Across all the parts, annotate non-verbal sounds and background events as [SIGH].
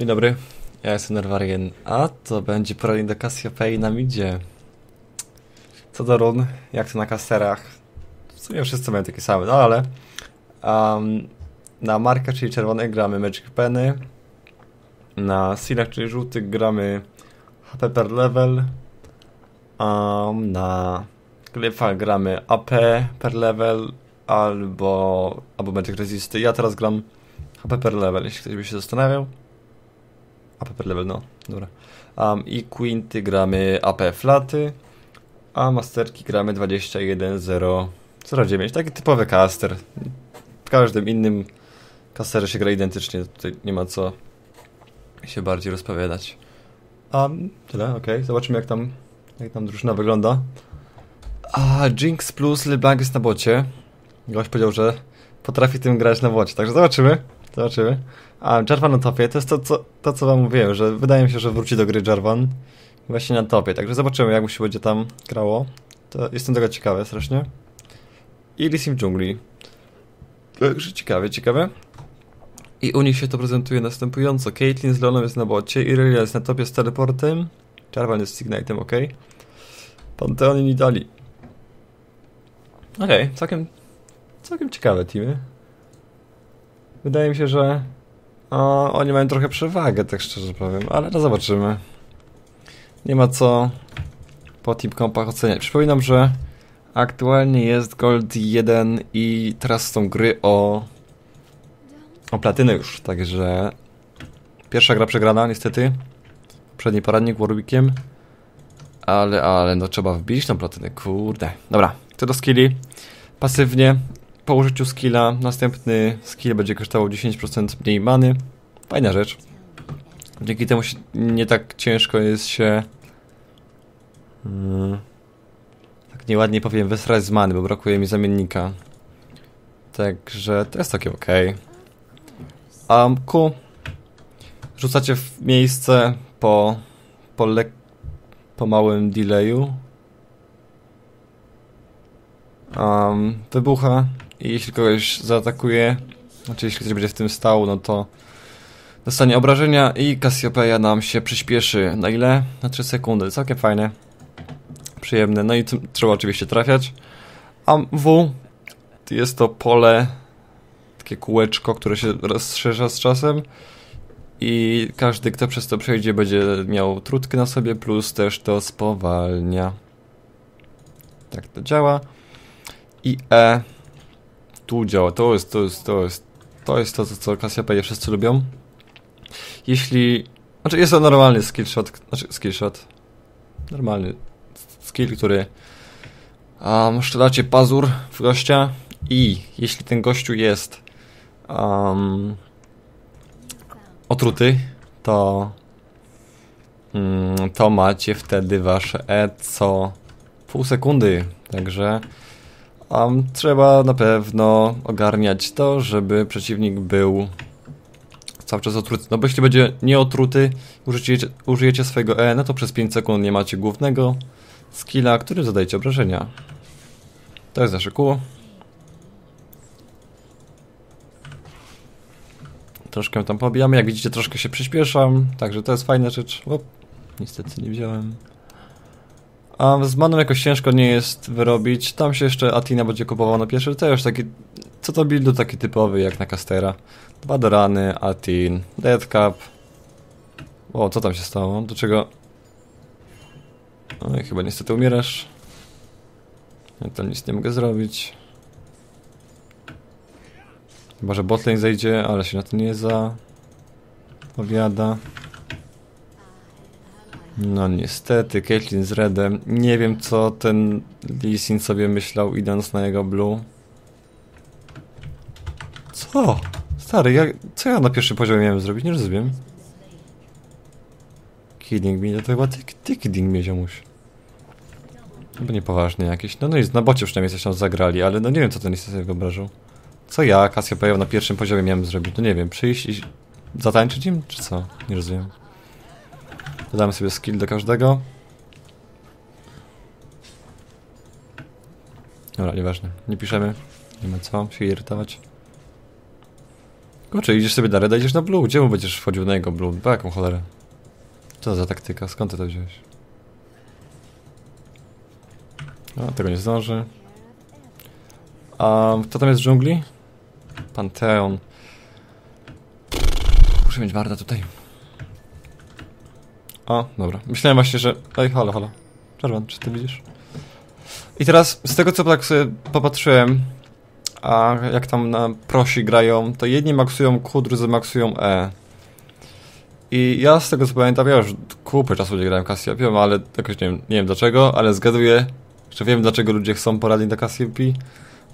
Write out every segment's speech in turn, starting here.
Dzień dobry, ja jestem Nerwarien, a to będzie poradnik do Cassiopeia na midzie. Co do run, jak to na kasterach, w sumie wszyscy mają takie same, no ale um, na markę, czyli czerwonej gramy Magic Penny, na Sealach, czyli żółtych gramy HP per level, um, na Glypha gramy AP per level albo, albo Magic Resisty. Ja teraz gram HP per level, jeśli ktoś by się zastanawiał. AP per level, no, dobra. Um, I Quinty gramy AP flaty, a Masterki gramy 21.009. Taki typowy caster. W każdym innym casterze się gra identycznie, tutaj nie ma co się bardziej rozpowiadać. Um, tyle, ok. Zobaczymy jak tam, jak tam drużyna wygląda. A, Jinx plus LeBlanc jest na bocie. Gość powiedział, że potrafi tym grać na bocie, także zobaczymy. Zobaczymy. A, Jarvan na topie, to jest to, co, to, co wam mówiłem, że wydaje mi się, że wróci do gry Jarvan właśnie na topie, także zobaczymy, jak mu się będzie tam grało. To jestem tego ciekawy strasznie. I Lisim dżungli. Także ciekawe, ciekawe. I u nich się to prezentuje następująco. Caitlyn z Leonem jest na bocie, Irelia jest na topie z teleportem, Jarvan jest z Ignite'em, ok. Pantheon i Nidali. Okej, okay, całkiem, całkiem ciekawe teamy. Wydaje mi się, że o, oni mają trochę przewagę, tak szczerze powiem, ale no zobaczymy. Nie ma co po team kompach oceniać. Przypominam, że aktualnie jest Gold 1 i teraz są gry o o platynę już, także pierwsza gra przegrana niestety. Przedni poradnik Warwickiem. Ale, ale, no trzeba wbić tą platynę, kurde. Dobra, co do skilli. Pasywnie, po użyciu skilla, następny skill będzie kosztował 10% mniej many. Fajna rzecz. Dzięki temu się, nie tak ciężko jest się... Hmm, tak nieładnie powiem, wysrać z many, bo brakuje mi zamiennika. Także to jest takie ok. A ku rzucacie w miejsce po, po, le, po małym delayu. Um, wybucha i jeśli kogoś zaatakuje, znaczy jeśli ktoś będzie w tym stał, no to dostanie obrażenia i Cassiopeia nam się przyspieszy. Na ile? Na 3 sekundy. Całkiem fajne. Przyjemne. No i trzeba oczywiście trafiać. A W jest to pole takie kółeczko, które się rozszerza z czasem i każdy, kto przez to przejdzie, będzie miał trutkę na sobie, plus też to spowalnia. Tak to działa. I E tu działa. To jest, to jest, to jest, to jest to, co Cassiopeia wszyscy lubią. Jeśli... Znaczy jest to normalny skillshot, znaczy skillshot. Normalny skill, który um, szczelacie pazur w gościa i jeśli ten gościu jest um, otruty, to um, to macie wtedy wasze E co pół sekundy. Także um, trzeba na pewno ogarniać to, żeby przeciwnik był cały czas otruty. No bo jeśli będzie nieotruty, użyjecie, użyjecie swojego E, no to przez 5 sekund nie macie głównego skilla, który zadajecie obrażenia. To jest nasze kół. Troszkę tam pobijamy. Jak widzicie, troszkę się przyspieszam, także to jest fajna rzecz. Op, niestety nie wziąłem. A z maną jakoś ciężko nie jest wyrobić. Tam się jeszcze Atina będzie kupował na pierwszy. To już taki, co to buildu taki typowy jak na Castera. Dwa do rany, Atin, Deadcap. O, co tam się stało? Do czego? No i chyba niestety umierasz. Ja tam nic nie mogę zrobić. Chyba, że botlane zejdzie, ale się na to nie za... Powiada. No niestety, Caitlyn z Redem. Nie wiem co ten Lee sobie myślał idąc na jego blue. Co? Stary, co ja na pierwszym poziomie miałem zrobić? Nie rozumiem. Kidding me, to chyba ty, ty kidding mnie ziomuś. Chyba niepoważnie jakieś. No no i na bocie przynajmniej coś tam zagrali, ale no nie wiem co ten sobie wyobrażał. Co ja, Cassiopeia na pierwszym poziomie miałem zrobić? No nie wiem, przyjść i zatańczyć im, czy co? Nie rozumiem. Dodamy sobie skill do każdego. Dobra, nieważne. Nie piszemy. Nie ma co się irytować. Kurczę, idziesz sobie na reda, idziesz na blue. Gdzie mu będziesz wchodził na jego blue? Po jaką cholerę? Co za taktyka? Skąd ty to wziąłeś? A, tego nie zdąży. A kto tam jest w dżungli? Panteon. Muszę mieć warda tutaj. O, dobra. Myślałem właśnie, że... Ej, halo, halo. Czerwan, czy ty widzisz? I teraz, z tego co tak sobie popatrzyłem, a jak tam na prosi grają, to jedni maksują Q, drudzy maksują E. I ja z tego co pamiętam, ja już kupy czasu nie grałem Cassiopeą, ale jakoś nie wiem, nie wiem dlaczego, ale zgaduję, że wiem dlaczego ludzie chcą poradzić do Cassiopeii.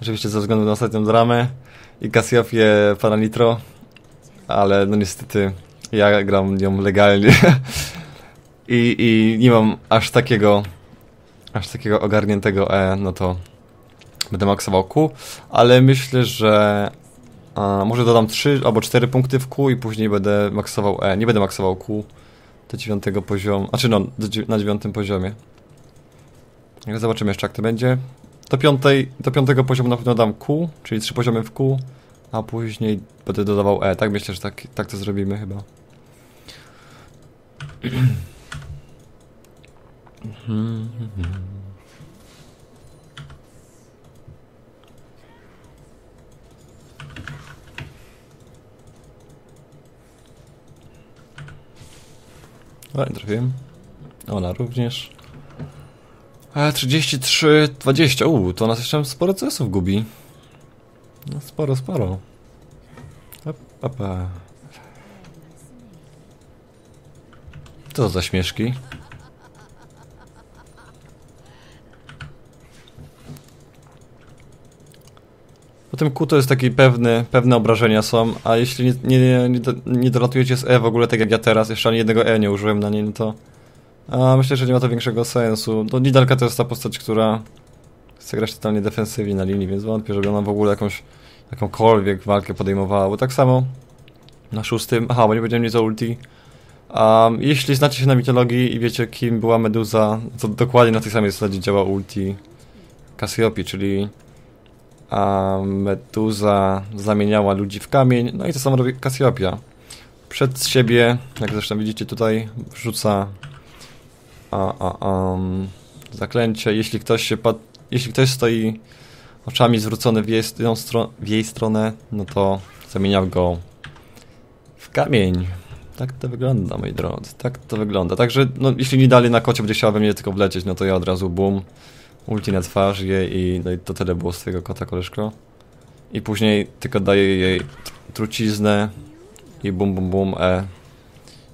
Oczywiście ze względu na ostatnią dramę i Cassiopie Paranitro, ale no niestety ja gram nią legalnie [LAUGHS] I, i nie mam aż takiego aż takiego ogarniętego E, no to będę maksował Q, ale myślę, że a, może dodam 3 albo 4 punkty w Q i później będę maksował E. Nie będę maksował Q do 9 poziomu, znaczy no, na 9 poziomie. Zobaczymy jeszcze jak to będzie. Do, piątej, do 5 poziomu na pewno dam Q, czyli 3 poziomy w Q, a później będę dodawał E. Tak myślę, że tak, tak to zrobimy chyba. [CLEARS THROAT] O, nie trafiłem. Ona również. E, 33, 20. Uuu, to nas jeszcze sporo CS-ów gubi. No, sporo, sporo. Op. Co za śmieszki? Po tym Q to jest taki pewny, pewne obrażenia są, a jeśli nie, nie, nie, nie dolatujecie z E w ogóle tak jak ja teraz, jeszcze ani jednego E nie użyłem na niej, no to a myślę, że nie ma to większego sensu. No Nidalka to jest ta postać, która chce grać totalnie defensywnie na linii, więc wątpię, żeby ona w ogóle jakąś jakąkolwiek walkę podejmowała, bo tak samo na szóstym, aha, bo nie będziemy mieć za ulti. Um, jeśli znacie się na mitologii i wiecie kim była Meduza, to dokładnie na tej samej zasadzie działa ulti Cassiope, czyli a Meduza zamieniała ludzi w kamień, no i to samo robi Cassiopeia. Przed siebie, jak zresztą widzicie tutaj, wrzuca a, a, um, zaklęcie. Jeśli ktoś się pat... jeśli ktoś stoi oczami zwrócony w jej, stro... w jej stronę, no to zamienia go w kamień. Tak to wygląda, moi drodzy. Tak to wygląda. Także, no, jeśli nie dali na kocie będzie chciała we mnie tylko wlecieć, no to ja od razu boom ulti na twarz jej i, no i to tyle było z twojego kota, koleżko. I później tylko daję jej truciznę i bum bum bum e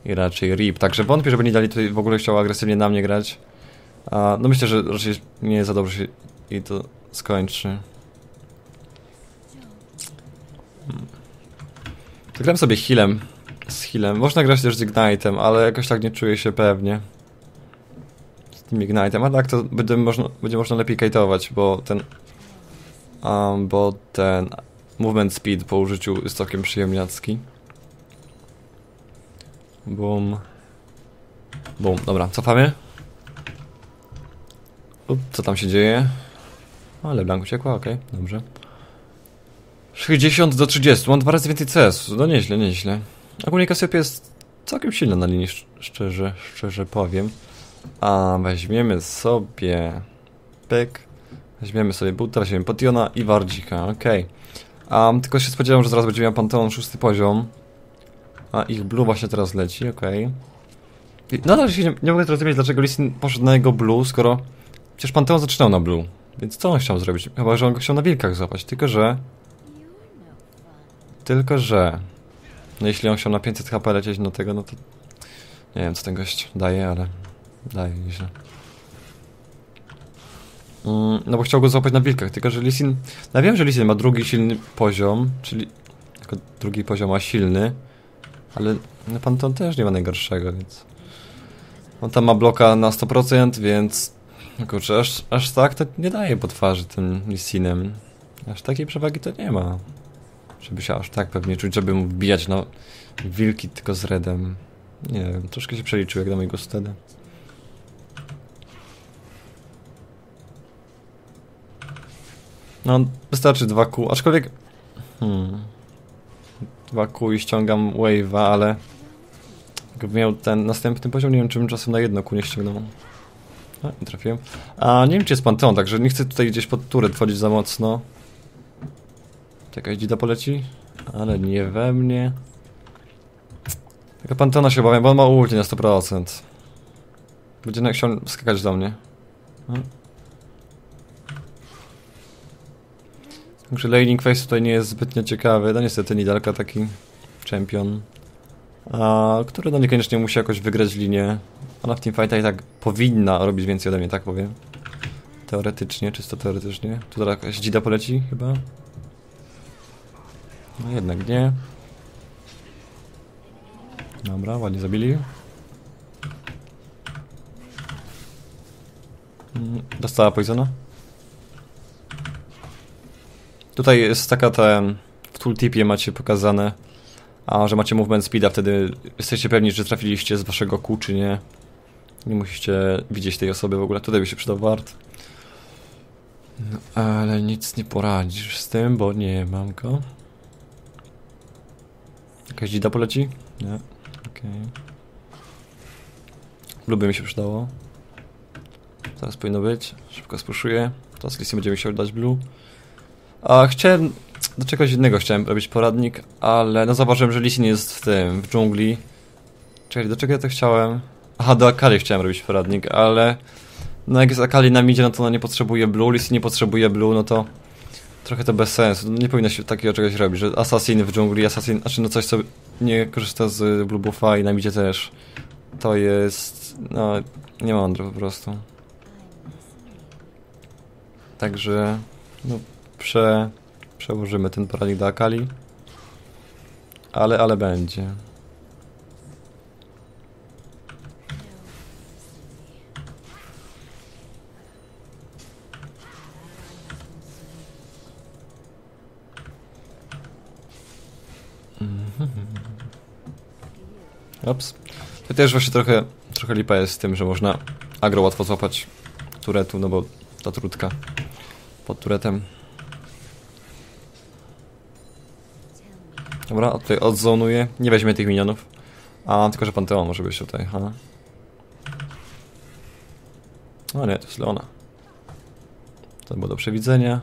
i raczej rip. Także wątpię, żeby nie dali tutaj w ogóle chciał agresywnie na mnie grać. A, no myślę, że raczej nie za dobrze się i to skończy. Hmm. Sobie healem. Z healem. Można grać też z Ignite'em, ale jakoś tak nie czuję się pewnie tym Ignite'em, a tak to będzie można, będzie można lepiej kajtować, bo ten um, bo ten movement speed po użyciu jest całkiem przyjemniacki. Boom. Boom, dobra, cofamy. Up, co tam się dzieje? Ale Blank uciekła, okej, okay, dobrze. 60 do 30, mam dwa razy więcej CS, no nieźle, nieźle. Ogólnie Cassiopeia jest całkiem silna na linii, szczerze, szczerze powiem. A weźmiemy sobie pyk. Weźmiemy sobie buta, weźmiemy Potiona i Wardzika, okej. Okay. Um, tylko się spodziewałem, że zaraz będzie miał Panteon szósty poziom. A ich blue właśnie teraz leci, okej. Okay. Nadal się nie, nie mogę zrozumieć, dlaczego Lissin poszedł na jego blue, skoro przecież Panteon zaczynał na blue. Więc co on chciał zrobić? Chyba, że on go chciał na wilkach złapać, tylko że... Tylko że... No jeśli on chciał na 500 HP lecieć do tego, no to... Nie wiem, co ten gość daje, ale... Daje nieźle. Mm, no bo chciał go złapać na wilkach, tylko że Lisin... Ja wiem, że Lisin ma drugi silny poziom, czyli... Drugi poziom ma silny, ale no Panton też nie ma najgorszego, więc... On tam ma bloka na 100%, więc... No kurczę, aż, aż tak to nie daje po twarzy tym Lisinem. Aż takiej przewagi to nie ma. Żeby się aż tak pewnie czuć, żeby mu wbijać na wilki tylko z redem. Nie wiem, troszkę się przeliczył jak na mojego stedy. No, wystarczy dwa kół, aczkolwiek... Hmm. Chyba Q i ściągam wave'a, ale... Jakby miał ten następny poziom, nie wiem czym czasem na jedno Q nie ściągnął. A, nie trafiłem. A nie wiem czy jest Panteon, także nie chcę tutaj gdzieś pod turę wchodzić za mocno. Jakaś dzida poleci? Ale nie we mnie. Taka Pantona się obawiam, bo on ma ulti na 100%. Będzie chciał skakać do mnie. No. Także laning face tutaj nie jest zbytnio ciekawy. No niestety Nidalka taki champion. A, który no niekoniecznie musi jakoś wygrać linię. Ona w teamfightach i tak powinna robić więcej ode mnie, tak powiem. Teoretycznie, czysto teoretycznie. Tu zaraz jakaś dzida poleci chyba. No jednak nie. Dobra, ładnie zabili. Mm, Dostała poisona. Tutaj jest taka ten... W tooltipie macie pokazane, a że macie movement speeda, wtedy jesteście pewni, że trafiliście z waszego kół, czy nie. Nie musicie widzieć tej osoby w ogóle. Tutaj by się przydał wart. No, ale nic nie poradzisz z tym, bo nie mam go. Jakaś dzida poleci? Nie. Okej. Lubię mi się przydało. Teraz powinno być. Szybko spuszuję. Teraz Lissie będziemy się dać blue. A chciałem... Do czegoś innego chciałem robić poradnik, ale no zauważyłem, że Lissin jest w tym, w dżungli. Czekaj, do czego ja to chciałem? Aha, do Akali chciałem robić poradnik, ale... No jak jest Akali na midzie, no to ona nie potrzebuje blue, Lissin nie potrzebuje blue, no to... Trochę to bez sensu. No nie powinno się takiego czegoś robić, że Assassin w dżungli, Assassin... Znaczy no coś, co nie korzysta z blue buffa i na midzie też. To jest... no... nie mądre po prostu. Także... no... prze... przełożymy ten poradnik do Akali. Ale, ale będzie. Ops. To też właśnie trochę, trochę lipa jest z tym, że można agro łatwo złapać turetu, no bo ta trutka pod turetem. Dobra, tutaj odzonuję. Nie weźmie tych minionów. A, tylko że Panteon może być tutaj, ha. O nie, to jest Leona. To było do przewidzenia.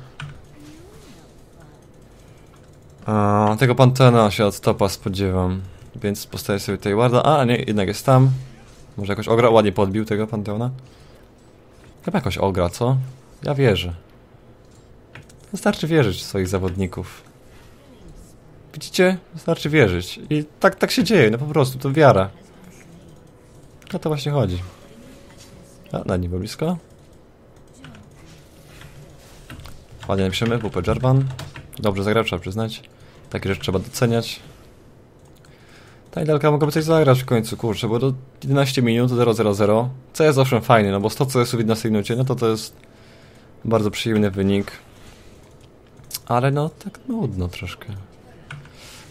A, tego Pantena się od topa spodziewam. Więc postawię sobie tutaj warda. A, nie, jednak jest tam. Może jakoś ogra ładnie podbił tego Panteona. Chyba jakoś ogra, co? Ja wierzę. Wystarczy wierzyć w swoich zawodników. Widzicie? Wystarczy wierzyć. I tak, tak się dzieje, no po prostu, to wiara. O to właśnie chodzi. A, na nim blisko. Ładnie napiszemy, WP Jarvan. Dobrze zagrał, trzeba przyznać. Takie rzeczy trzeba doceniać. Ta idalka mogłaby coś zagrać w końcu, kurczę, bo do 11 minut 0-0-0. Co jest owszem fajny, no bo 100 CS w 11 minucie, no to to jest bardzo przyjemny wynik. Ale no, tak nudno troszkę.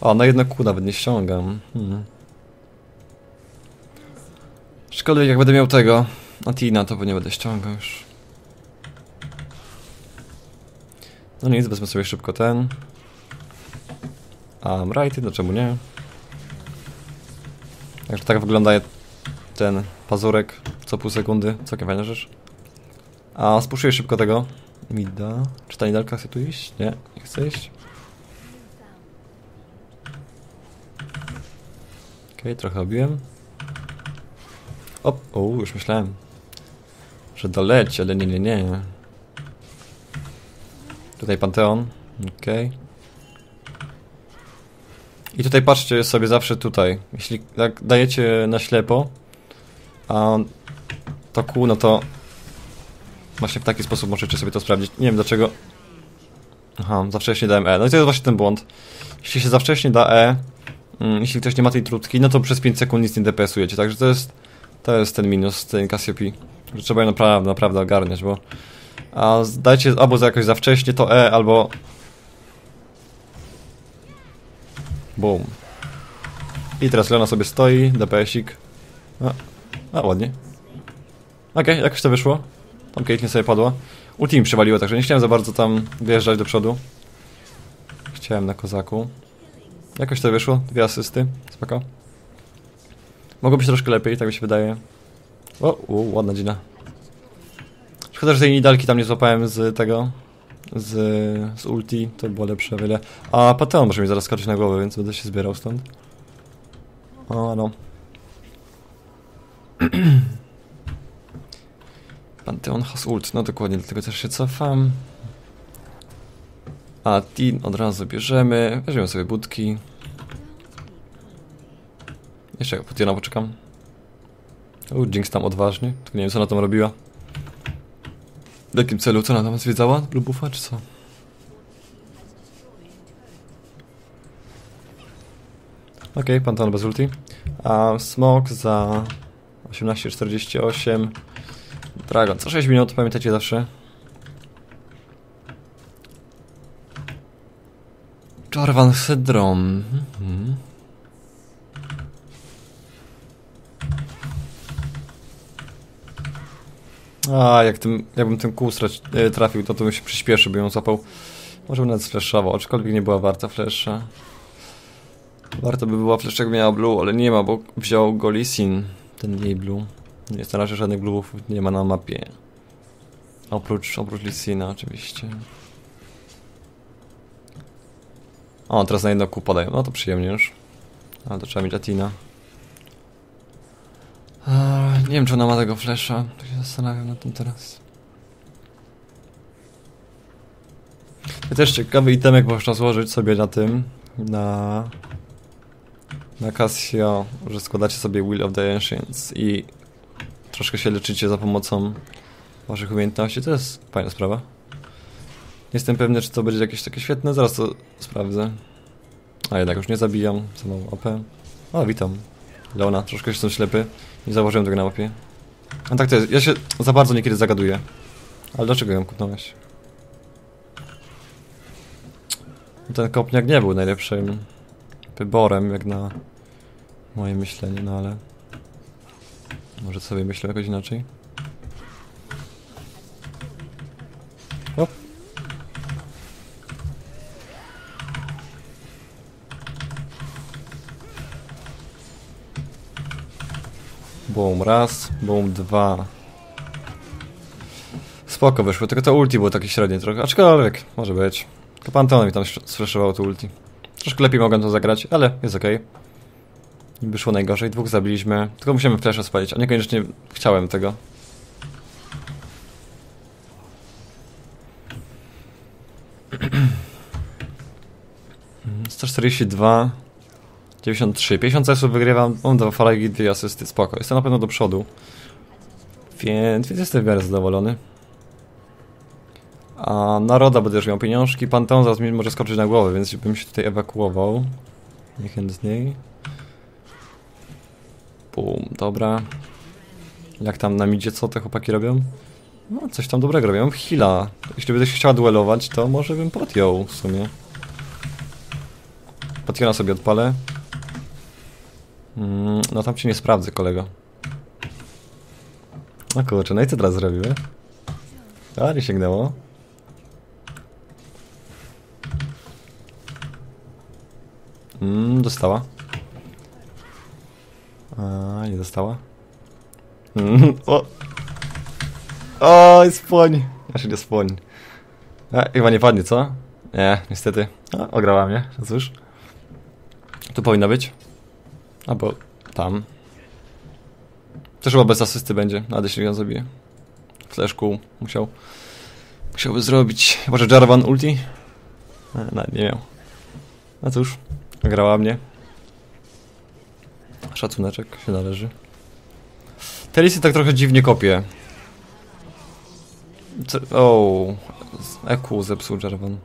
O, na jedno kół nawet nie ściągam. Hmm. Szkoda, jak będę miał tego Atina, to nie będę ściągał już. No nic, wezmę sobie szybko ten. A righty, to czemu nie? Także tak wygląda ten pazurek co pół sekundy. Całkiem fajna rzecz. A spuszuję szybko tego. Mida. Czy ta nidalka chce tu iść? Nie, nie chce iść. Okay, trochę obiłem. O, o, już myślałem, że doleci, ale nie, nie, nie. Tutaj Panteon. Okej. Okay. I tutaj patrzcie sobie zawsze tutaj. Jeśli tak dajecie na ślepo, a to kół, no to właśnie w taki sposób możecie sobie to sprawdzić. Nie wiem dlaczego. Aha, za wcześnie dałem E. No i to jest właśnie ten błąd. Jeśli się za wcześnie da E, jeśli ktoś nie ma tej trutki, no to przez 5 sekund nic nie DPS-ujecie. Także to jest, to jest ten minus, ten Cassiopeia. Że trzeba je naprawdę, naprawdę ogarniać, bo a dajcie albo za jakoś za wcześnie to E, albo Boom. I teraz Leona sobie stoi, DPS-ik. A, a ładnie. Okej, okay, jakoś to wyszło. Tam Caitlyn sobie padła. Ulti mi przywaliło, także nie chciałem za bardzo tam wyjeżdżać do przodu. Chciałem na kozaku. Jakoś to wyszło, dwie asysty, spoko. Mogło być troszkę lepiej, tak mi się wydaje. O, u, ładna dzina. Szkoda, że tej nidalki tam nie złapałem z tego, z, z ulti, to było lepsze wiele. A Pateon może mi zaraz skoczyć na głowę, więc będę się zbierał stąd. O, no. [CLEARS THROAT] Panteon has ult, no dokładnie, dlatego też się cofam. A Tin od razu bierzemy, weźmiemy sobie budki. Jeszcze Pationa poczekam. U, Jinx tam odważnie, tylko nie wiem co ona tam robiła. W jakim celu? Co ona tam zwiedzała? Blue buffa czy co? Okej, okay, Panteon bez ulti. A Smok za 18.48. Dragon, co 6 minut, pamiętajcie zawsze. Jarvan Hydron. Mhm. A, jak tym, jakbym ten kół e, trafił, to to bym się przyspieszył, by ją zapał. Może bym nawet sflashował, aczkolwiek nie była warta flasha. Warto by była flash, jak miała blue, ale nie ma, bo wziął go Lisin, ten jej blue. Nie razie żadnych blue'ów, nie ma na mapie. Oprócz, oprócz Lisina oczywiście. O, teraz na jedno kół podają, no to przyjemnie już. Ale to trzeba mieć Latina. Eee, nie wiem, czy ona ma tego flesza. To się zastanawiam nad tym teraz. Ja też ciekawy itemek można złożyć sobie na tym, na... Na Casio, że składacie sobie Will of the Ancients i troszkę się leczycie za pomocą waszych umiejętności. To jest fajna sprawa. Jestem pewny, czy to będzie jakieś takie świetne, zaraz to sprawdzę. A jednak już nie zabijam, mam OP. O, witam. Leona, troszkę jestem ślepy. Nie zauważyłem tego na mapie. A tak to jest, ja się za bardzo niekiedy zagaduję. Ale dlaczego ją kupnąłeś? Ten kopniak nie był najlepszym wyborem, jak na moje myślenie, no ale... Może sobie myślę jakoś inaczej? Hop. Boom, raz, boom, dwa. Spoko wyszło, tylko to ulti było takie średnie trochę, aczkolwiek, może być. Tylko Panteon mi tam sfreshował to ulti. Troszkę lepiej mogłem to zagrać, ale jest okej. Okay. Wyszło najgorzej, dwóch zabiliśmy. Tylko musimy flasha spalić, a niekoniecznie chciałem tego. [CLEARS THROAT] 142 93, 50 CS wygrywam, mam dwa falagi, dwie asysty, spoko, jestem na pewno do przodu. Więc, więc jestem w miarę zadowolony. A Naroda będę już miał pieniążki, Panteon zaraz mi może skoczyć na głowę, więc bym się tutaj ewakuował. Niechętniej. Bum, dobra. Jak tam nam idzie, co te chłopaki robią? No, coś tam dobrego robią. Hila. Jeśli będę się chciała duelować, to może bym podjął w sumie. Pationa sobie odpalę. Mm, no tam ci nie sprawdzę, kolego. No kurczę, no i co teraz zrobiły? A, nie sięgnęło. Mm, dostała. A, nie dostała. Mm, o! Oj, spłoń! Znaczy nie spłoń. A, chyba nie padnie, co? Nie, niestety. A, ograła mnie, no cóż. Tu powinna być. Albo tam. Też chyba bez asysty będzie, nawet jeśli ją zabije. Fleszku musiał. Musiałby zrobić. Chyba, że Jarvan ulti? No, nie miał. No cóż, grała mnie. Szacuneczek się należy. Te listy tak trochę dziwnie kopie. O, EQ zepsuł Jarvan.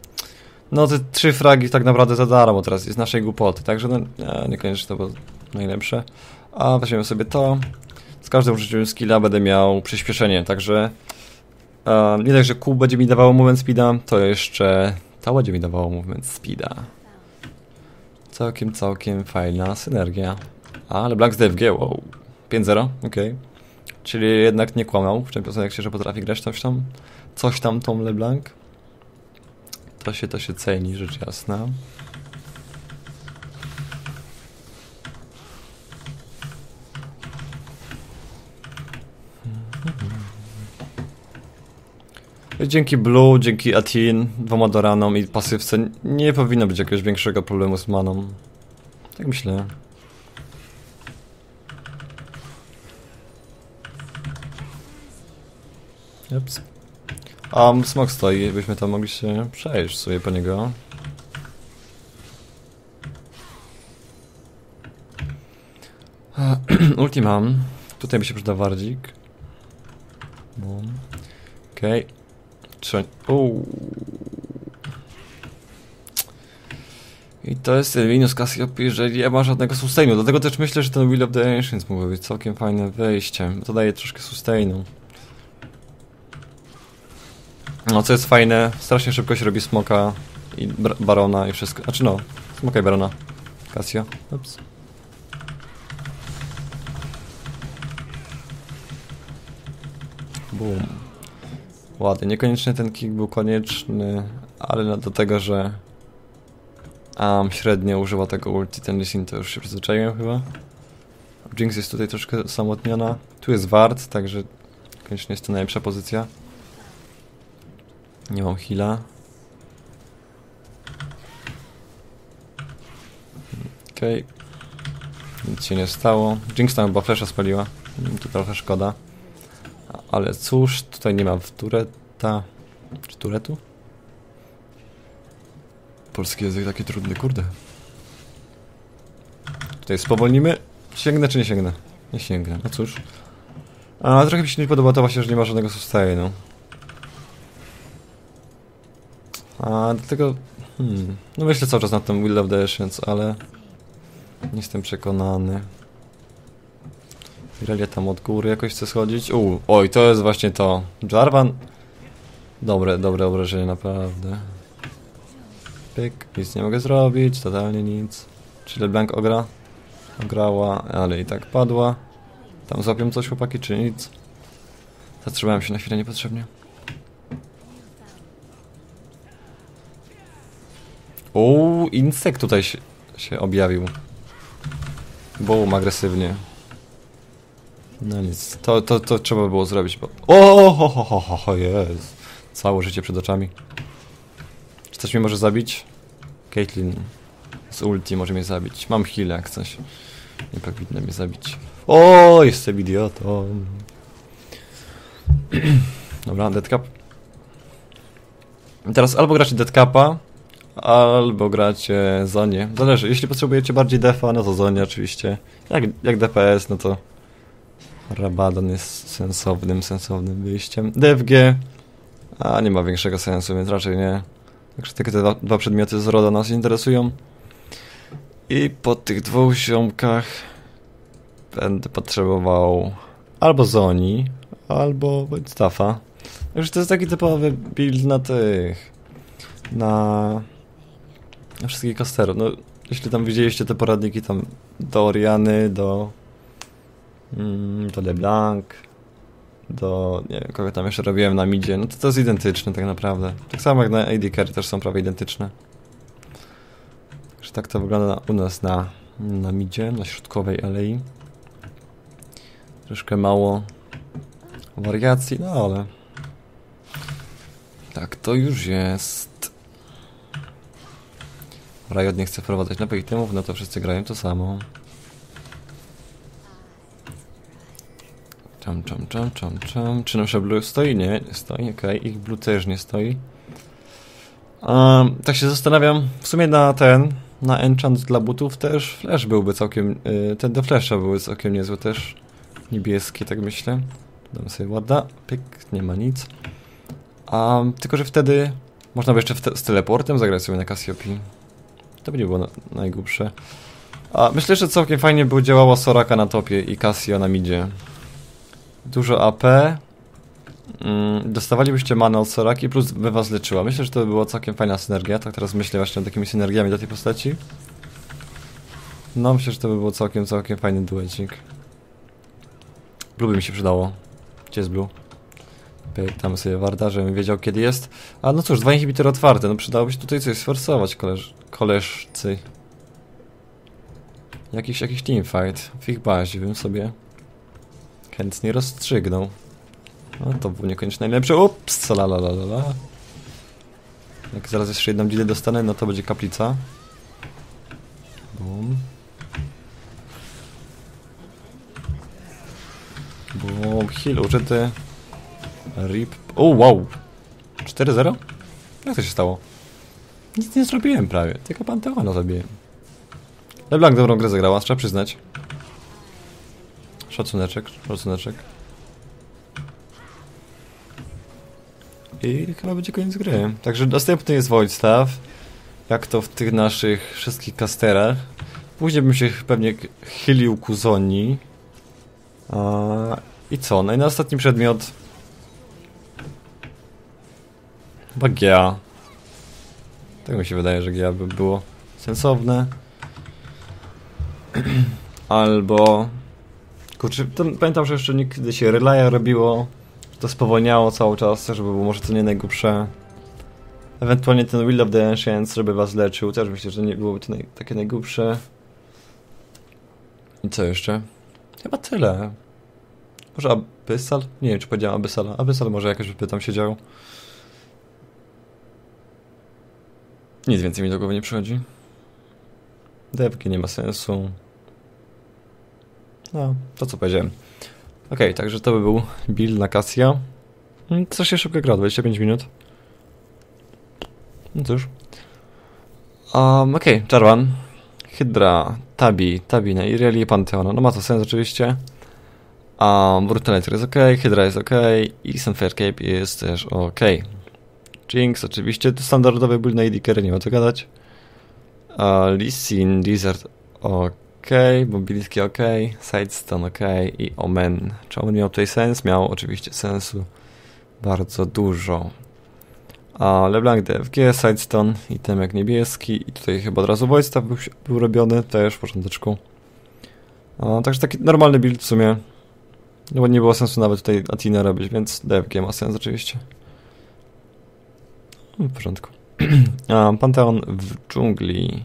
No te trzy fragi tak naprawdę za darmo teraz jest naszej głupoty, także no nie, niekoniecznie to było najlepsze. A weźmiemy sobie to. Z każdym użyciem skilla będę miał przyspieszenie, także e, nie tak, że Q będzie mi dawało movement speeda, to jeszcze to będzie mi dawało movement speeda. Całkiem, całkiem fajna synergia. A, LeBlanc z DFG, wow. 5-0, okej. Okay. Czyli jednak nie kłamał w Champions że potrafi grać coś tam. Coś tam Tom LeBlanc. To się, to się ceni, rzecz jasna. Dzięki Blue, dzięki Atin, dwoma Doranom i pasywce nie powinno być jakiegoś większego problemu z maną. Tak myślę. Ups. Um, smok stoi, byśmy tam mogli się przejść sobie po niego. [CLEARS THROAT] Ulti mam. Tutaj by się przydał wardzik. Okej. Okay. I to jest minus Cassiopeia, że nie ma żadnego sustainu. Dlatego też myślę, że ten Will of the Ancients mógłby być całkiem fajne wejście. To daje troszkę sustainu. No, co jest fajne, strasznie szybko się robi smoka i barona i wszystko. Znaczy no, smoka i barona. Casio. Ups. Boom. Ładnie. Niekoniecznie ten kick był konieczny, ale do tego, że um, średnio używa tego ulti, ten Lissin to już się przyzwyczaiłem chyba. Jinx jest tutaj troszkę samotniona. Tu jest wart, także koniecznie jest to najlepsza pozycja. Nie mam heala. Okej. Okay. Nic się nie stało. Jinx tam chyba flasha spaliła. To trochę szkoda. Ale cóż, tutaj nie ma tureta. Czy turetu? Polski język taki trudny, kurde. Tutaj spowolnimy. Sięgnę czy nie sięgnę? Nie sięgnę, no cóż. A trochę mi się nie podoba to właśnie, że nie ma żadnego sustainu. A dlatego... Hmm, no myślę cały czas nad tym Will of the Ancients, ale... Nie jestem przekonany. Irelia tam od góry jakoś chce schodzić. U, oj, to jest właśnie to. Jarvan. Dobre, dobre obrażenie, naprawdę. Pyk, nic nie mogę zrobić, totalnie nic. Czy LeBlanc ogra? Ograła, ale i tak padła. Tam złapią coś chłopaki, czy nic? Zatrzymałem się na chwilę niepotrzebnie. Insekt tutaj się, się objawił. Boom, agresywnie. No nic, to, to, to trzeba było zrobić, bo... O, ho, ho, ho, ho, ho, jest. Całe życie przed oczami. Czy coś mnie może zabić? Caitlyn z ulti może mnie zabić. Mam heal jak coś. Nie powinno mnie zabić. O, jestem idiotą. [CLEARS THROAT] Dobra, deadcap. Teraz albo gracie deadcapa, albo gracie zonie. Zależy, jeśli potrzebujecie bardziej defa, no to zonie oczywiście. Jak, jak DPS, no to Rabadon jest sensownym, sensownym wyjściem. DFG, a nie ma większego sensu, więc raczej nie. Także tylko te dwa, dwa przedmioty z RODA nas interesują. I po tych dwóch ziomkach będę potrzebował albo Zoni, albo Staffa. Także to jest taki typowy build na tych... na... wszystkich kasterów. No, jeśli tam widzieliście te poradniki tam do Oriany, do Mm, do LeBlanc, do, nie wiem, kogo tam jeszcze robiłem na midzie, no to to jest identyczne tak naprawdę. Tak samo jak na AD Carry też są prawie identyczne. Także tak to wygląda u nas na, na midzie, na środkowej alei. Troszkę mało wariacji, no ale tak to już jest. Riot nie chce wprowadzać nowych itemów, no to wszyscy grają to samo. Czam, czam, czam, czam, czam. Czy nasze blue stoi? Nie, nie stoi, okej. Okay. Ich blue też nie stoi. Um, tak się zastanawiam, w sumie na ten, na enchant dla butów też flash byłby całkiem, yy, ten do flasha były całkiem niezły też. Niebieski, tak myślę. Dam sobie ładna, pyk, nie ma nic. Um, tylko, że wtedy można by jeszcze z teleportem zagrać sobie na Cassiopeia. To by nie było na najgłupsze. A myślę, że całkiem fajnie by działała Soraka na topie i Cassio na midzie. Dużo AP. Mm, dostawalibyście manę od Soraki, plus by was leczyła. Myślę, że to by była całkiem fajna synergia. Tak teraz myślę właśnie nad takimi synergiami do tej postaci. No, myślę, że to by było całkiem, całkiem fajny duecik. Blue by mi się przydało. Gdzie jest Blue? Tam sobie Warda, żebym wiedział kiedy jest. A no cóż, dwa inhibitory otwarte. No przydałoby się tutaj coś sforsować, koleż koleżcy. Jakiś, jakiś teamfight. W ich bazie bym sobie chętnie rozstrzygnął. No to był niekoniecznie najlepszy. Ups, la la la la. Jak zaraz jeszcze jedną dzidę dostanę, no to będzie kaplica. Bum. Bum, heal użyty. Rip. O, wow! 4-0? Jak to się stało? Nic nie zrobiłem prawie, tylko Panteona zabiłem. LeBlanc dobrą grę zagrała, trzeba przyznać. Szacuneczek, szacuneczek. I chyba będzie koniec gry. Także następny jest Staff. Jak to w tych naszych wszystkich kasterach. Później bym się pewnie chylił ku Zoni. I co? No i na ostatni przedmiot. Chyba GA. Tak mi się wydaje, że GA by było sensowne. [CLEARS THROAT] Albo... Kurczę, pamiętam, że jeszcze nigdy się relaya robiło. To spowolniało cały czas, żeby było może to nie najgłupsze. Ewentualnie ten Will of the Ancients, żeby was leczył. Też myślę, że nie byłoby to naj, takie najgłupsze. I co jeszcze? Chyba tyle. Może Abyssal? Nie wiem, czy powiedziałem Abyssala. Abyssal może jakoś by tam siedział. Nic więcej mi do głowy nie przychodzi. Dewki nie ma sensu. No, to co powiedziałem. Ok, także to by był build na Cassia. Mm, Co się szybko gra, 25 minut. No cóż. Um, ok, Jarvan. Hydra, Tabi, Tabina, Irelia, Pantheona. No ma to sens oczywiście. Um, Brutalizer jest ok, Hydra jest ok i Sunfire Cape jest też ok. Jinx oczywiście, to standardowy build na AD nie ma co gadać. Lee Sin, Lizard ok, Mobility ok, Sidestone ok i Omen. Czy Omen miał tutaj sens? Miał oczywiście sensu bardzo dużo. A LeBlanc DFG, Sidestone, itemek niebieski i tutaj chyba od razu Staff był, był robiony, też w porządeczku. A, także taki normalny build w sumie. No bo nie było sensu nawet tutaj Atina robić, więc DFG ma sens oczywiście. No, W porządku. [CLEARS THROAT] Panteon w dżungli.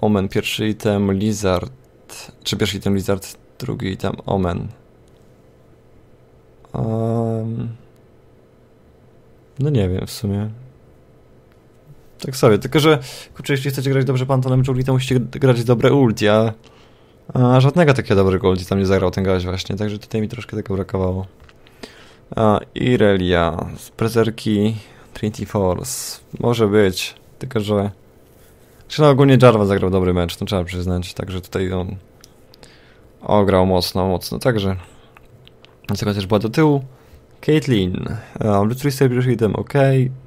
Omen, pierwszy item, Lizard. Czy pierwszy item Lizard, drugi item Omen. Um, no nie wiem w sumie. Tak sobie, tylko że kurczę, jeśli chcecie grać dobrze Pantonem dżungli, to musicie grać dobre ulti, a, a żadnego takiego dobrego ulti tam nie zagrał ten gość właśnie, także tutaj mi troszkę tego brakowało. A, Irelia z prezerki Trinity Force. Może być, tylko że czy no ogólnie Jarvan zagrał dobry mecz, to trzeba przyznać, także tutaj on ograł mocno, mocno, także Dlaczego też była do tyłu. Caitlyn. Um, Lutry Saber item, ok.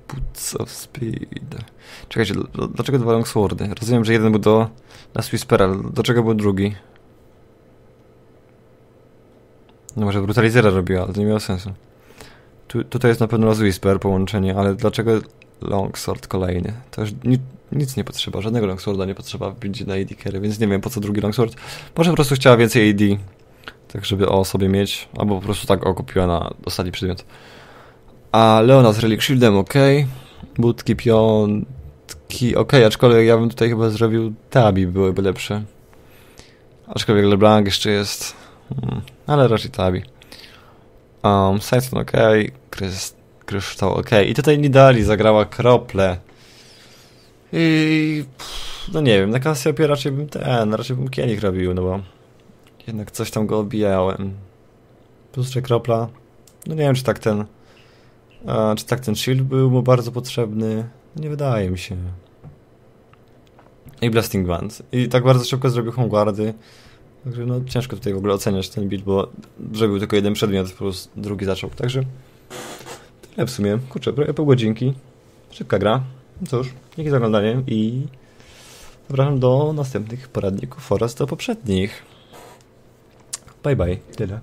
Boots of Speed. Czekajcie, dlaczego dwa longswordy? Rozumiem, że jeden był do Last Whispera, ale do czego był drugi? No może Brutalizera robiła, ale to nie miało sensu. Tu, tutaj jest na pewno Last Whisper połączenie, ale dlaczego Longsword kolejny? Już ni nic nie potrzeba, żadnego Longsworda nie potrzeba w buildzie na AD carry, więc nie wiem po co drugi Longsword. Może po prostu chciała więcej AD, tak żeby o sobie mieć, albo po prostu tak o kupiła na ostatni przedmiot. A Leona z Relic Shieldem, ok. Budki, piątki, ok, aczkolwiek ja bym tutaj chyba zrobił Tabi, byłyby lepsze. Aczkolwiek LeBlanc jeszcze jest, hmm, ale raczej Tabi. Um, ok, Krys, Kryształ ok. I tutaj Nidali zagrała krople. I pff, no nie wiem, na Cassiopeie raczej bym ten, raczej bym kielich robił, no bo jednak coś tam go obijałem. Plus jeszcze kropla. No nie wiem, czy tak ten. A, czy tak ten shield był mu bardzo potrzebny? No nie wydaje mi się. I Blasting Band. I tak bardzo szybko zrobił homeguardy. Także no ciężko tutaj w ogóle oceniać ten build, bo zrobił tylko jeden przedmiot, plus drugi zaczął. Także tyle w sumie. Kurczę, prawie pół godzinki. Szybka gra. No cóż, dzięki za oglądanie i zapraszam do następnych poradników oraz do poprzednich. Bye bye. Tyle.